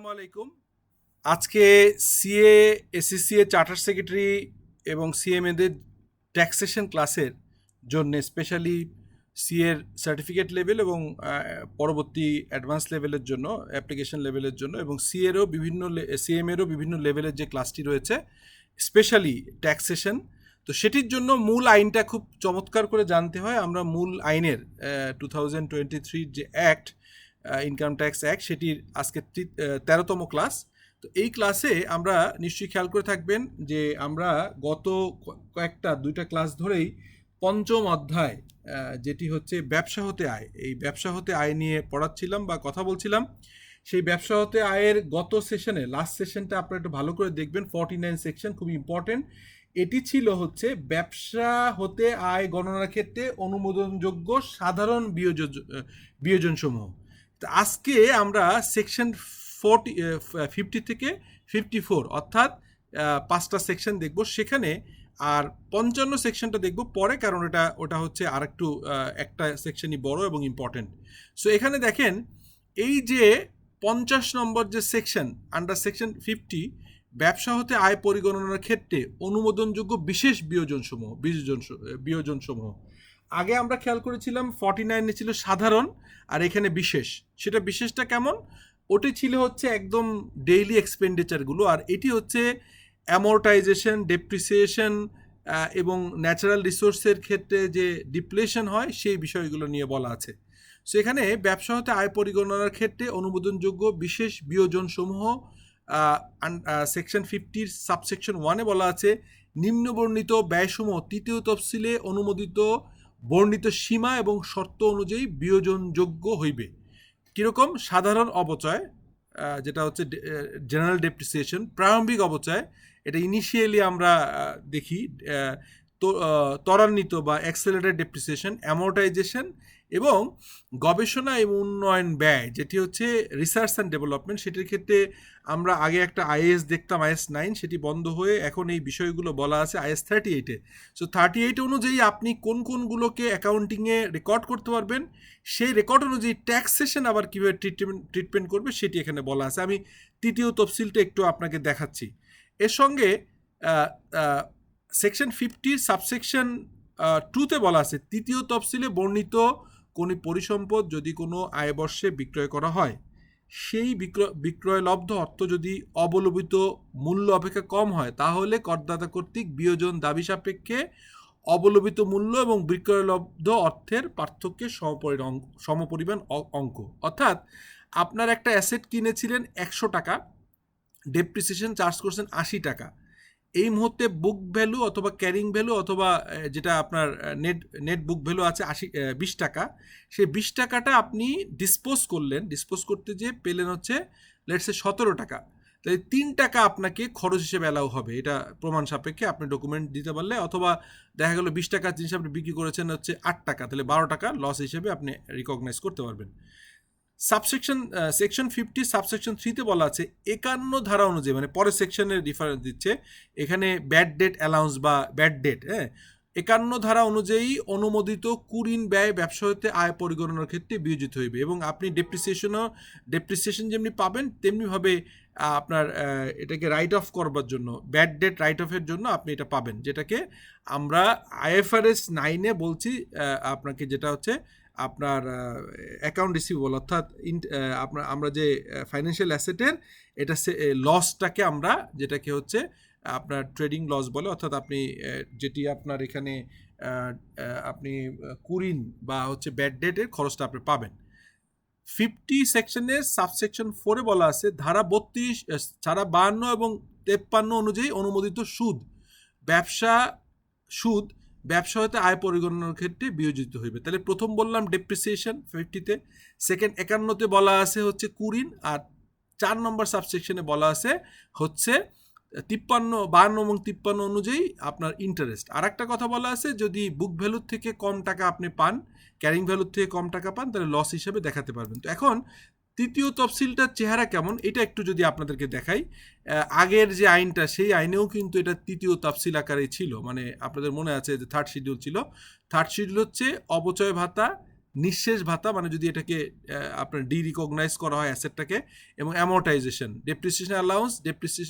আসসালামু আলাইকুম। আজকে সিএ এসএসসি এর চার্টার সেক্রেটারি এবং সিএমএদের ট্যাক্সেশন ক্লাসের জন্য স্পেশালি সিএর সার্টিফিকেট লেভেল এবং পরবর্তী অ্যাডভান্স লেভেলের জন্য অ্যাপ্লিকেশন লেভেলের জন্য এবং সিএরও বিভিন্ন সিএমএরও বিভিন্ন লেভেলের যে ক্লাসটি রয়েছে স্পেশালি ট্যাক্সেশন তো সেটির জন্য মূল আইনটা খুব চমৎকার করে জানতে হয়। আমরা মূল আইনের টু থাউজেন্ড টোয়েন্টি থ্রির যে অ্যাক্ট ইনকাম ট্যাক্স অ্যাক্ট সেটির আজকে তেরোতম ক্লাস তো এই ক্লাসে আমরা নিশ্চয়ই খেয়াল করে থাকবেন যে আমরা গত কয়েকটা, দুইটা ক্লাস ধরেই পঞ্চম অধ্যায় যেটি হচ্ছে ব্যবসা হতে আয়। এই ব্যবসা হতে আয় নিয়ে পড়াচ্ছিলাম বা কথা বলছিলাম। সেই ব্যবসা হতে আয়ের গত সেশনে লাস্ট সেশনটা আপনারা একটু ভালো করে দেখবেন ফর্টি নাইন সেকশন খুব ইম্পর্টেন্ট এটি ছিল হচ্ছে ব্যবসা হতে আয় গণনার ক্ষেত্রে অনুমোদনযোগ্য সাধারণ বিয়োজন বিয়োজনসমূহ। তো আজকে আমরা সেকশন ফোরটি ফিফটি থেকে ফিফটি ফোর অর্থাৎ পাঁচটা সেকশন দেখব সেখানে, আর পঞ্চান্ন সেকশনটা দেখব পরে, কারণ এটা, ওটা হচ্ছে আর একটু একটা সেকশনই বড় এবং ইম্পর্টেন্ট সো এখানে দেখেন, এই যে পঞ্চাশ নম্বর যে সেকশন আন্ডার সেকশন ফিফটি ব্যবসা হতে আয় পরিগণনার ক্ষেত্রে অনুমোদনযোগ্য বিশেষ বিয়োজনসমূহ, বিয়োজন, বিয়োজনসমূহ। আগে আমরা খেয়াল করেছিলাম ফর্টি নাইনে ছিল সাধারণ আর এখানে বিশেষ। সেটা বিশেষটা কেমন? ওটি ছিল হচ্ছে একদম ডেইলি এক্সপেন্ডিচারগুলো আর এটি হচ্ছে অ্যামোর্টাইজেশন ডেপ্রিসিয়েশন এবং ন্যাচারাল রিসোর্সের ক্ষেত্রে যে ডিপ্লেশন হয় সেই বিষয়গুলো নিয়ে বলা আছে। সো এখানে ব্যবসা হতে আয় পরিগণনার ক্ষেত্রে অনুমোদনযোগ্য বিশেষ বিয়োজনসমূহ সেকশন ফিফটির সাবসেকশন ওয়ানে বলা আছে। নিম্নবর্ণিত ব্যয়সমূহ তৃতীয় তফসিলে অনুমোদিত বর্ণিত সীমা এবং শর্ত অনুযায়ী বিয়োজনযোগ্য হইবে। কীরকম? সাধারণ অবচয় যেটা হচ্ছে জেনারেল ডেপ্রিসিয়েশন প্রারম্ভিক অবচয়, এটা ইনিশিয়ালি আমরা দেখি ত্বরান্বিত বা অ্যাক্সেলেটেড ডেপ্রিসিয়েশন অ্যামোর্টাইজেশন এবং গবেষণা এবং উন্নয়ন ব্যয়, যেটি হচ্ছে রিসার্চ অ্যান্ড ডেভেলপমেন্ট সেটির ক্ষেত্রে আমরা আগে একটা আইএস দেখতাম আইএস নাইন সেটি বন্ধ হয়ে এখন এই বিষয়গুলো বলা আছে আইএস থার্টি এইটে সো থার্টি এইট অনুযায়ী আপনি কোন কোনগুলোকে অ্যাকাউন্টিংয়ে রেকর্ড করতে পারবেন, সেই রেকর্ড অনুযায়ী ট্যাক্সেশন আবার কীভাবে ট্রিটমেন্ট ট্রিটমেন্ট করবে, সেটি এখানে বলা আছে। আমি তৃতীয় তফসিলটা একটু আপনাকে দেখাচ্ছি। এর সঙ্গে সেকশন ফিফটির সাবসেকশন টুতে বলা আছে। তৃতীয় তফসিলে বর্ণিত কোনো পরিসম্পদ যদি কোনো আয়বর্ষে বিক্রয় করা হয়, সেই বিক্রয় বিক্রয়লব্ধ অর্থ যদি অবলম্বিত মূল্য অপেক্ষা কম হয়, তাহলে করদাতা কর্তৃক বিয়োজন দাবি সাপেক্ষে অবলম্বিত মূল্য এবং বিক্রয়লব্ধ অর্থের পার্থক্যে সমপরি- সমপরিমাণ অ- অঙ্ক। অর্থাৎ আপনার একটা অ্যাসেট কিনেছিলেন একশো টাকা, ডেপ্রিসিয়েশন চার্জ করছেন আশি টাকা। এই মুহূর্তে বুক ভ্যালু অথবা ক্যারিং ভ্যালু অথবা যেটা আপনার নেট নেট বুক ভ্যালু আছে আশি বিশ টাকা, সেই বিশ টাকাটা আপনি ডিসপোজ করলেন ডিসপোজ করতে যে পেলেন হচ্ছে লেটসে সতেরো টাকা। তাই তিন টাকা আপনাকে খরচ হিসেবে অ্যালাউ হবে, এটা প্রমাণ সাপেক্ষে আপনি ডকুমেন্ট দিতে পারলে, অথবা দেখা গেলো বিশ টাকার জিনিস আপনি বিক্রি করেছেন হচ্ছে আট টাকা, তাহলে বারো টাকা লস হিসেবে আপনি রিকগনাইজ করতে পারবেন। সাবসেকশন সেকশন ফিফটি সাবসেকশন থ্রিতে বলা আছে, একান্ন ধারা অনুযায়ী মানে পরের সেকশনের ডিফারেন্স দিচ্ছে, এখানে ব্যাড ডেট অ্যালাউন্স বা ব্যাড ডেট হ্যাঁ? একান্ন ধারা অনুযায়ী অনুমোদিত কুরিন ব্যয় ব্যবসা হতে আয় পরিগণনার ক্ষেত্রে বিয়োজিত হইবে এবং আপনি ডেপ্রিসিয়েশনও ডেপ্রিসিয়েশন যেমনি পাবেন তেমনিভাবে আপনার এটাকে রাইট অফ করবার জন্য ব্যাড ডেট রাইট অফের জন্য আপনি এটা পাবেন, যেটাকে আমরা আইএফআরএস নাইনে বলছি আপনাকে যেটা হচ্ছে আপনার অ্যাকাউন্ট রিসিভেবল অর্থাৎ আপনার, আমরা যে ফাইন্যান্সিয়াল অ্যাসেটের এটা লসটাকে আমরা যেটাকে হচ্ছে, আপনার ট্রেডিং লস বলে, অর্থাৎ আপনি যেটি আপনার এখানে আপনি কুরিন বা হচ্ছে ব্যাড ডেটের খরচটা আপনি পাবেন। ফিফটি সেকশনের সাবসেকশন ফোরে বলা আছে, ধারা বত্রিশ ধারা বাহান্ন এবং তেপ্পান্ন অনুযায়ী অনুমোদিত সুদ। ব্যবসা সুদ ব্যবসা হতে আয় পরিগণনার ক্ষেত্রে বিয়োজিত হইবে। তাহলে প্রথম বললাম ডেপ্রিসিয়েশন ফিফটিতে সেকেন্ড একান্নতে বলা আছে হচ্ছে কুরিন আর চার নম্বর সাবসেকশনে বলা আছে হচ্ছে তিপ্পান্ন বান্ন এবং তিপ্পান্ন অনুযায়ী আপনার ইন্টারেস্ট আর একটা কথা বলা আছে, যদি বুক ভ্যালুর থেকে কম টাকা আপনি পান ক্যারিং ভ্যালুর থেকে কম টাকা পান, তাহলে লস হিসেবে দেখাতে পারবেন। তো এখন তৃতীয় তফসিলটার চেহারা কেমন? এটা একটু যদি আপনাদেরকে দেখাই। আগের যে আইনটা, সেই আইনেও কিন্তু এটা তৃতীয় তফসিল আকারে ছিল। মানে আপনাদের মনে আছে যে থার্ড শিডিউল ছিল। থার্ড শিডিউল হচ্ছে অপচয় ভাতা, নিঃশেষ ভাতা মানে যদি এটাকে আপনার ডি রিকগনাইজ করা হয় অ্যাসেটটাকে এবং অ্যামোর্টাইজেশন ডেপ্রিসিয়েশন অ্যালাউন্স ডেপ্রিসিয়েশন